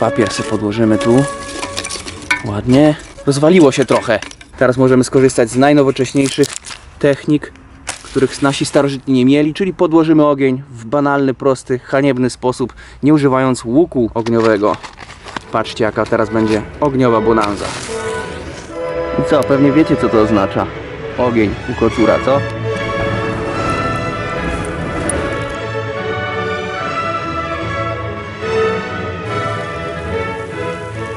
Papier sobie podłożymy tu. Ładnie. Rozwaliło się trochę. Teraz możemy skorzystać z najnowocześniejszych technik, których nasi starożytni nie mieli, czyli podłożymy ogień w banalny, prosty, haniebny sposób, nie używając łuku ogniowego. Patrzcie, jaka teraz będzie ogniowa bonanza. I co, pewnie wiecie, co to oznacza. Ogień u kocura, co?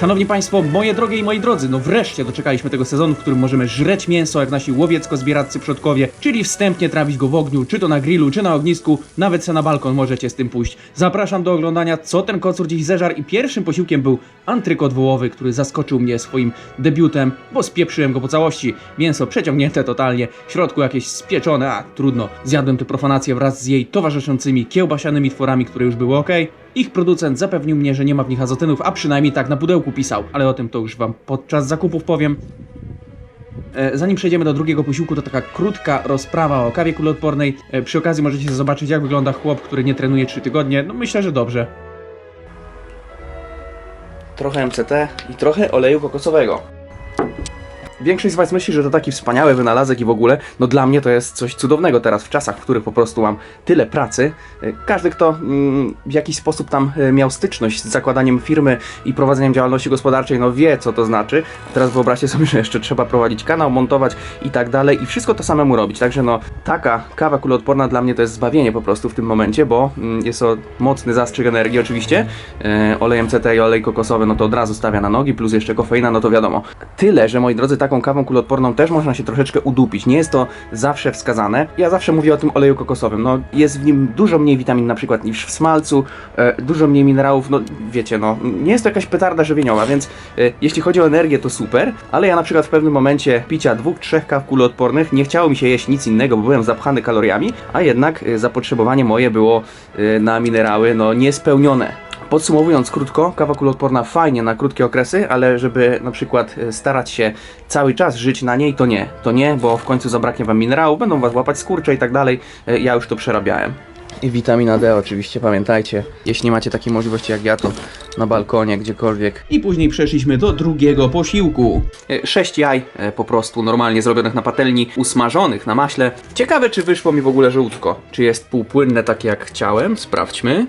Szanowni Państwo, moje drogie i moi drodzy, no wreszcie doczekaliśmy tego sezonu, w którym możemy żreć mięso jak nasi łowiecko-zbieradcy przodkowie, czyli wstępnie trawić go w ogniu, czy to na grillu, czy na ognisku, nawet se na balkon możecie z tym pójść. Zapraszam do oglądania, co ten kocur dziś zeżar i pierwszym posiłkiem był antrykot wołowy, który zaskoczył mnie swoim debiutem, bo spieprzyłem go po całości. Mięso przeciągnięte totalnie, w środku jakieś spieczone, a trudno. Zjadłem tę profanację wraz z jej towarzyszącymi kiełbasianymi tworami, które już były ok. Ich producent zapewnił mnie, że nie ma w nich azotynów, a przynajmniej tak na pudełku pisał, ale o tym to już wam podczas zakupów powiem. E, Zanim przejdziemy do drugiego posiłku, to taka krótka rozprawa o kawie kuloodpornej. E, Przy okazji możecie zobaczyć, jak wygląda chłop, który nie trenuje 3 tygodnie. No myślę, że dobrze. trochę MCT i trochę oleju kokosowego. Większość z Was myśli, że to taki wspaniały wynalazek i w ogóle, no dla mnie to jest coś cudownego teraz, w czasach, w których po prostu mam tyle pracy. Y, Każdy, kto mm, w jakiś sposób tam y, miał styczność z zakładaniem firmy i prowadzeniem działalności gospodarczej, no wie, co to znaczy. Teraz wyobraźcie sobie, że jeszcze trzeba prowadzić kanał, montować i tak dalej i wszystko to samemu robić. Także no, taka kawa kuloodporna dla mnie to jest zbawienie po prostu w tym momencie, bo mm, jest to mocny zastrzyk energii oczywiście. E, olej MCT i olej kokosowy, no to od razu stawia na nogi, plus jeszcze kofeina, no to wiadomo. Tyle, że moi drodzy, taką kawą kuloodporną też można się troszeczkę udupić. Nie jest to zawsze wskazane. Ja zawsze mówię o tym oleju kokosowym. No, jest w nim dużo mniej witamin na przykład niż w smalcu, e, dużo mniej minerałów, no wiecie, no nie jest to jakaś petarda żywieniowa, więc e, jeśli chodzi o energię, to super, ale ja na przykład w pewnym momencie picia dwóch, trzech kaw kuloodpornych nie chciało mi się jeść nic innego, bo byłem zapchany kaloriami, a jednak e, zapotrzebowanie moje było e, na minerały no niespełnione. Podsumowując krótko, kawa kuloodporna fajnie na krótkie okresy, ale żeby na przykład e, starać się cały czas żyć na niej, to nie. To nie, bo w końcu zabraknie wam minerałów, będą was łapać skurcze i tak dalej. E, Ja już to przerabiałem. I witamina D oczywiście, pamiętajcie. Jeśli macie takiej możliwości jak ja, to na balkonie, gdziekolwiek. I później przeszliśmy do drugiego posiłku. E, Sześć jaj po prostu normalnie zrobionych na patelni, usmażonych na maśle. Ciekawe, czy wyszło mi w ogóle żółtko. Czy jest półpłynne tak jak chciałem? Sprawdźmy.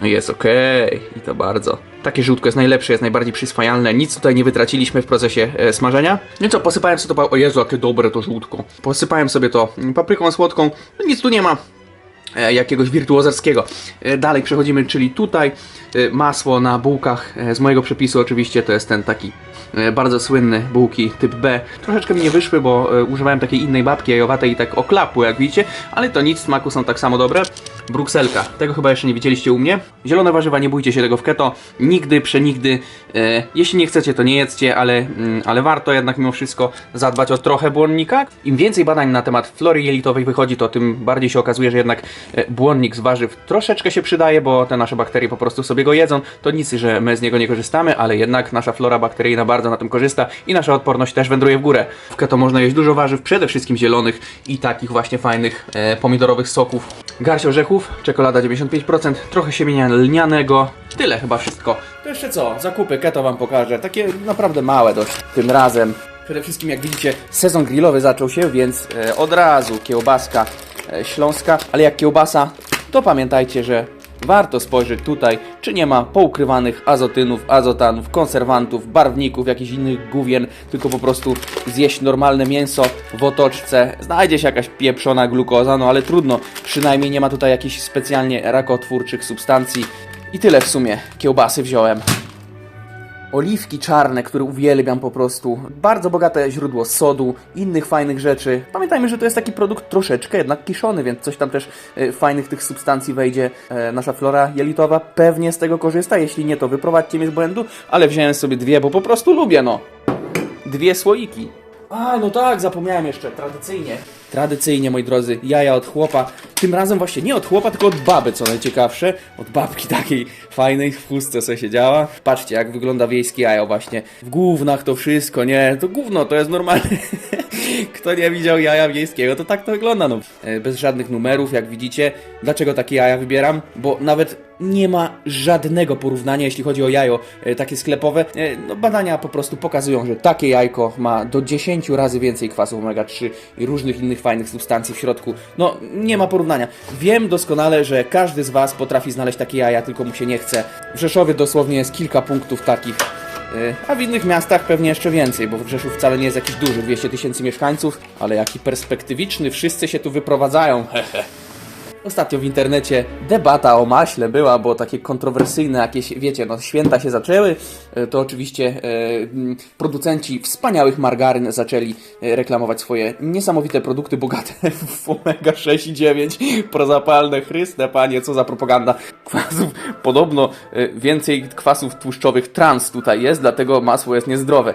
No jest okej i to bardzo. Takie żółtko jest najlepsze, jest najbardziej przyswajalne. Nic tutaj nie wytraciliśmy w procesie e, smażenia. No co, posypałem sobie to, o Jezu, jakie dobre to żółtko. Posypałem sobie to mm, papryką słodką. No nic tu nie ma e, jakiegoś wirtuozerskiego. E, Dalej przechodzimy, czyli tutaj e, masło na bułkach z mojego przepisu oczywiście to jest ten taki bardzo słynny bułki typ B. Troszeczkę mi nie wyszły, bo używałem takiej innej babki jajowatej i tak oklapły jak widzicie, ale to nic, smaku są tak samo dobre. Brukselka, tego chyba jeszcze nie widzieliście u mnie. Zielone warzywa, nie bójcie się tego w keto, nigdy, przenigdy. E, jeśli nie chcecie, to nie jedzcie, ale, mm, ale warto jednak mimo wszystko zadbać o trochę błonnika. Im więcej badań na temat flory jelitowej wychodzi, to tym bardziej się okazuje, że jednak e, błonnik z warzyw troszeczkę się przydaje, bo te nasze bakterie po prostu sobie go jedzą. To nic, że my z niego nie korzystamy, ale jednak nasza flora bakteryjna bardzo na tym korzysta i nasza odporność też wędruje w górę. W keto można jeść dużo warzyw, przede wszystkim zielonych i takich właśnie fajnych e, pomidorowych soków. Garść orzechów, czekolada 95%, trochę siemienia lnianego. Tyle chyba wszystko. To jeszcze co? Zakupy keto wam pokażę. Takie naprawdę małe dość tym razem. Przede wszystkim jak widzicie sezon grillowy zaczął się, więc e, od razu kiełbaska e, śląska. Ale jak kiełbasa, to pamiętajcie, że warto spojrzeć tutaj, czy nie ma poukrywanych azotynów, azotanów, konserwantów, barwników, jakichś innych gówien, tylko po prostu zjeść normalne mięso w otoczce. Znajdzie się jakaś pieprzona glukoza, no ale trudno, przynajmniej nie ma tutaj jakichś specjalnie rakotwórczych substancji. I tyle w sumie kiełbasy wziąłem. Oliwki czarne, które uwielbiam po prostu. Bardzo bogate źródło sodu, innych fajnych rzeczy. Pamiętajmy, że to jest taki produkt troszeczkę jednak kiszony, więc coś tam też e, fajnych tych substancji wejdzie. E, nasza flora jelitowa pewnie z tego korzysta. Jeśli nie, to wyprowadźcie mnie z błędu, ale wziąłem sobie dwie, bo po prostu lubię, no. Dwie słoiki. A, no tak, zapomniałem jeszcze, tradycyjnie. Tradycyjnie, moi drodzy, jaja od chłopa. Tym razem właśnie nie od chłopa, tylko od baby, co najciekawsze. Od babki takiej fajnej w chustce sobie siedziała. Patrzcie, jak wygląda wiejskie jajo właśnie. W gównach to wszystko, nie? To gówno, to jest normalny, Kto nie widział jaja wiejskiego, to tak to wygląda, no. E, Bez żadnych numerów, jak widzicie. Dlaczego takie jaja wybieram? Bo nawet nie ma żadnego porównania, jeśli chodzi o jajo e, takie sklepowe. E, No, badania po prostu pokazują, że takie jajko ma do 10 razy więcej kwasów omega-3 i różnych innych fajnych substancji w środku. No, nie ma porównania. Wiem doskonale, że każdy z Was potrafi znaleźć takie jaja, tylko mu się nie chce. W Rzeszowie dosłownie jest kilka punktów takich. E, A w innych miastach pewnie jeszcze więcej, bo Rzeszów wcale nie jest jakiś duży, 200 tysięcy mieszkańców, ale jaki perspektywiczny, wszyscy się tu wyprowadzają. Ostatnio w internecie debata o maśle była, bo takie kontrowersyjne jakieś, wiecie, no święta się zaczęły, e, to oczywiście e, producenci wspaniałych margaryn zaczęli e, reklamować swoje niesamowite produkty bogate w omega-6 i 9, prozapalne, chryste panie, co za propaganda kwasów. Podobno więcej kwasów tłuszczowych trans tutaj jest, dlatego masło jest niezdrowe.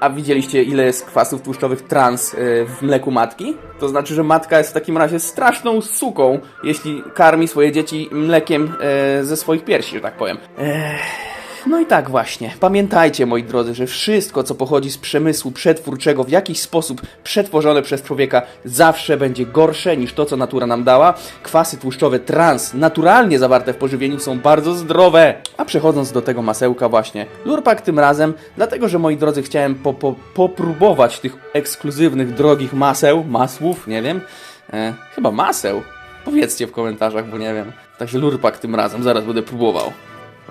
A widzieliście ile jest kwasów tłuszczowych trans w mleku matki? To znaczy, że matka jest w takim razie straszną suką, jeśli karmi swoje dzieci mlekiem e, ze swoich piersi, że tak powiem. No i tak właśnie. Pamiętajcie, moi drodzy, że wszystko, co pochodzi z przemysłu przetwórczego, w jakiś sposób przetworzone przez człowieka, zawsze będzie gorsze niż to, co natura nam dała. Kwasy tłuszczowe trans, naturalnie zawarte w pożywieniu, są bardzo zdrowe. A przechodząc do tego masełka właśnie, lurpak tym razem, dlatego, że moi drodzy, chciałem po, po, popróbować tych ekskluzywnych, drogich maseł, masłów, nie wiem, e, chyba maseł. Powiedzcie w komentarzach, bo nie wiem. Także lurpak tym razem, zaraz będę próbował.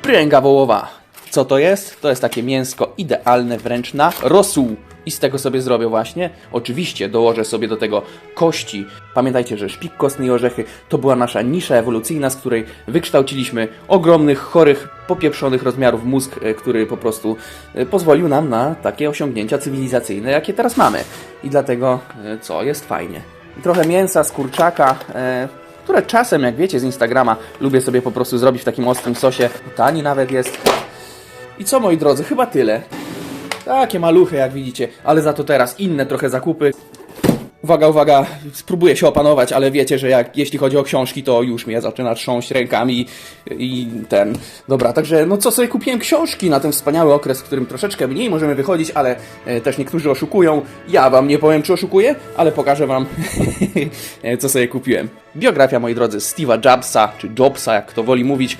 Pręga wołowa. Co to jest? To jest takie mięsko idealne wręcz na rosół. I z tego sobie zrobię właśnie. Oczywiście dołożę sobie do tego kości. Pamiętajcie, że szpik kostny i orzechy to była nasza nisza ewolucyjna, z której wykształciliśmy ogromnych, chorych, popieprzonych rozmiarów mózg, e, który po prostu e, pozwolił nam na takie osiągnięcia cywilizacyjne, jakie teraz mamy. I dlatego, e, co, jest fajnie. Trochę mięsa z kurczaka, które czasem, jak wiecie z Instagrama, lubię sobie po prostu zrobić w takim ostrym sosie. Tani nawet jest. I co moi drodzy, chyba tyle. Takie maluchy jak widzicie, ale za to teraz inne trochę zakupy. Uwaga, uwaga, spróbuję się opanować, ale wiecie, że jak, jeśli chodzi o książki, to już mnie zaczyna trząść rękami i ten. Dobra, także no co sobie kupiłem książki na ten wspaniały okres, w którym troszeczkę mniej możemy wychodzić, ale e, też niektórzy oszukują. Ja wam nie powiem, czy oszukuję, ale pokażę wam, e, co sobie kupiłem. Biografia, moi drodzy, Steve'a Jobsa, czy Jobsa, jak kto woli mówić,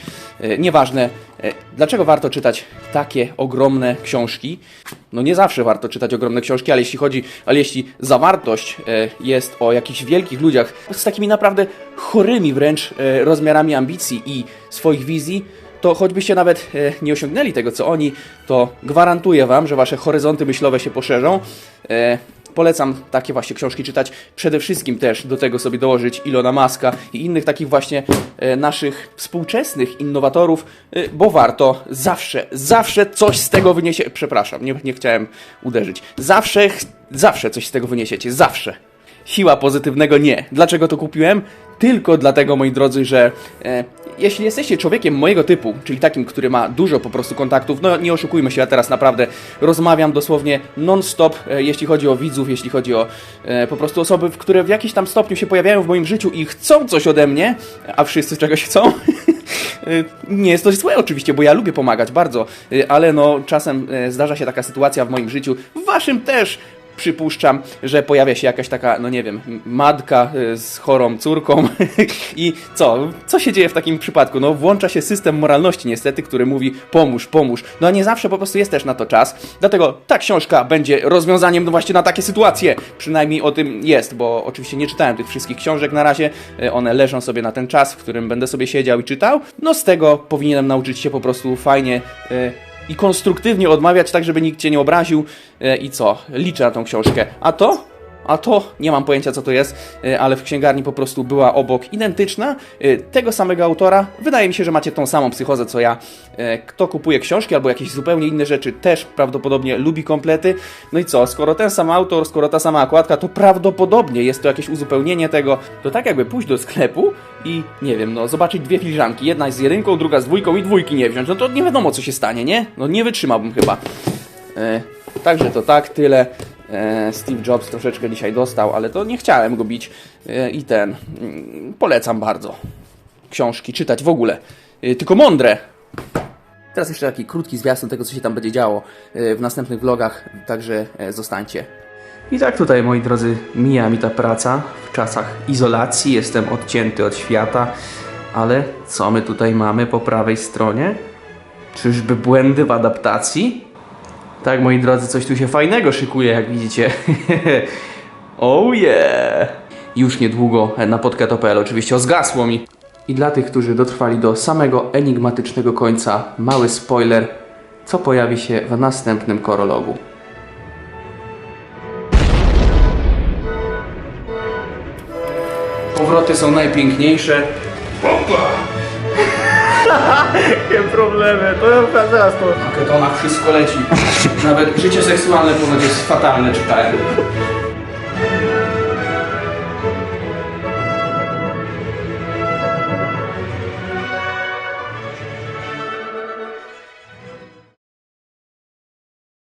nieważne. E, Dlaczego warto czytać takie ogromne książki? No nie zawsze warto czytać ogromne książki, ale jeśli chodzi, ale jeśli zawartość e, jest o jakichś wielkich ludziach z takimi naprawdę chorymi wręcz e, rozmiarami ambicji i swoich wizji, to choćbyście nawet e, nie osiągnęli tego, co oni, to gwarantuję wam, że wasze horyzonty myślowe się poszerzą. Polecam takie właśnie książki czytać. Przede wszystkim też do tego sobie dołożyć Ilona Maska i innych takich właśnie e, naszych współczesnych innowatorów, e, bo warto zawsze, zawsze coś z tego wyniesie. Przepraszam, nie, nie chciałem uderzyć. Zawsze, zawsze coś z tego wyniesiecie. Zawsze. Siła pozytywnego nie. Dlaczego to kupiłem? Tylko dlatego, moi drodzy, że e, jeśli jesteście człowiekiem mojego typu, czyli takim, który ma dużo po prostu kontaktów, no nie oszukujmy się, ja teraz naprawdę rozmawiam dosłownie non-stop, e, jeśli chodzi o widzów, jeśli chodzi o e, po prostu osoby, które w jakimś tam stopniu się pojawiają w moim życiu i chcą coś ode mnie, a wszyscy czegoś chcą. E, Nie jest to złe oczywiście, bo ja lubię pomagać bardzo, e, ale no czasem e, zdarza się taka sytuacja w moim życiu, w waszym też, przypuszczam, że pojawia się jakaś taka, no nie wiem, matka y, z chorą córką i co? Co się dzieje w takim przypadku? No włącza się system moralności niestety, który mówi pomóż, pomóż. No a nie zawsze po prostu jest też na to czas, dlatego ta książka będzie rozwiązaniem no właśnie na takie sytuacje. Przynajmniej o tym jest, bo oczywiście nie czytałem tych wszystkich książek na razie, y, one leżą sobie na ten czas, w którym będę sobie siedział i czytał. No z tego powinienem nauczyć się po prostu fajnie y, i konstruktywnie odmawiać, tak żeby nikt cię nie obraził. E, I co? Liczę na tą książkę. A to? A to nie mam pojęcia, co to jest, e, ale w księgarni po prostu była obok identyczna, e, tego samego autora. Wydaje mi się, że macie tą samą psychozę co ja. E, Kto kupuje książki albo jakieś zupełnie inne rzeczy, też prawdopodobnie lubi komplety. No i co? Skoro ten sam autor, skoro ta sama okładka, to prawdopodobnie jest to jakieś uzupełnienie tego. To tak jakby pójść do sklepu i nie wiem, no zobaczyć dwie filiżanki. Jedna z jedynką, druga z dwójką i dwójki nie wziąć. No to nie wiadomo, co się stanie, nie? No nie wytrzymałbym chyba. Także to tak, tyle. E, Steve Jobs troszeczkę dzisiaj dostał, ale to nie chciałem go bić. E, I ten. mm, Polecam bardzo. Książki czytać w ogóle. E, Tylko mądre. Teraz jeszcze taki krótki zwiastun tego, co się tam będzie działo w następnych vlogach, także zostańcie. I tak tutaj, moi drodzy, mija mi ta praca w czasach izolacji. Jestem odcięty od świata, ale co my tutaj mamy po prawej stronie? Czyżby błędy w adaptacji? Tak, moi drodzy, coś tu się fajnego szykuje, jak widzicie. oh yeah! Już niedługo na podcato.pl oczywiście zgasło mi. I dla tych, którzy dotrwali do samego enigmatycznego końca, mały spoiler, co pojawi się w następnym korologu. Powroty są najpiękniejsze. Opa! Jakie problemy, to ja zaraz to... Na ketonach wszystko leci. Nawet życie seksualne ponoć jest fatalne, czytałem.